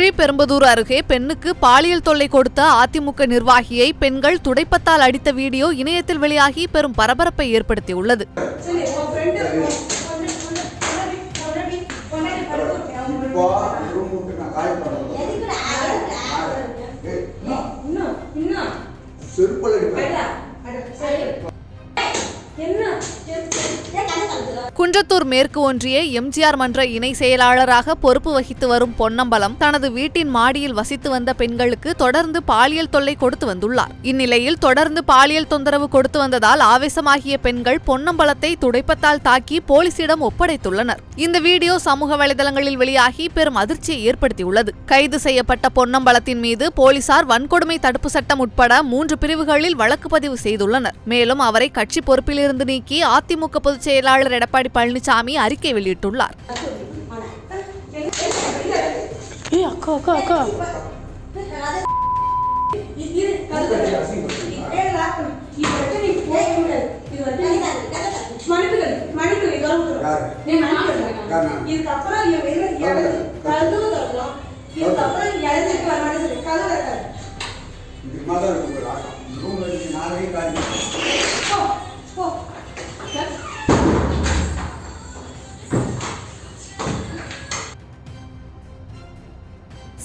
ஸ்ரீபெரும்புதூர் அருகே பெண்ணுக்கு பாலியல் தொல்லை கொடுத்த அதிமுக நிர்வாகியை பெண்கள் துடைப்பத்தால் அடித்த வீடியோ இணையத்தில் வெளியாகி பெரும் பரபரப்பை ஏற்படுத்தியுள்ளது. என்ன? குன்றத்தூர் மேற்கு ஒன்றிய எம்ஜிஆர் மன்ற இணை செயலாளராக பொறுப்பு வகித்து வரும் பொன்னம்பலம் தனது வீட்டின் மாடியில் வசித்து வந்த பெண்களுக்கு தொடர்ந்து பாலியல் தொல்லை கொடுத்து வந்துள்ளார். இந்நிலையில் தொடர்ந்து பாலியல் தொந்தரவு கொடுத்து வந்ததால் ஆவேசமாகிய பெண்கள் பொன்னம்பலத்தை துடைப்பத்தால் தாக்கி போலீசிடம் ஒப்படைத்துள்ளனர். இந்த வீடியோ சமூக வலைதளங்களில் வெளியாகி பெரும் அதிர்ச்சியை ஏற்படுத்தியுள்ளது. கைது செய்யப்பட்ட பொன்னம்பலத்தின் மீது போலீசார் வன்கொடுமை தடுப்பு சட்டம் உட்பட மூன்று பிரிவுகளில் வழக்கு பதிவு செய்துள்ளனர். மேலும் அவரை கட்சி பொறுப்பிலிருந்து நீக்கி அதிமுக பொதுச் செயலாளர் எடப்பாடி பழனிசாமி அறிக்கை வெளியிட்டுள்ளார் அக்கா அக்கா அக்கா இது கழுதை. ஏ, lock பண்ணு. இது வரைக்கும்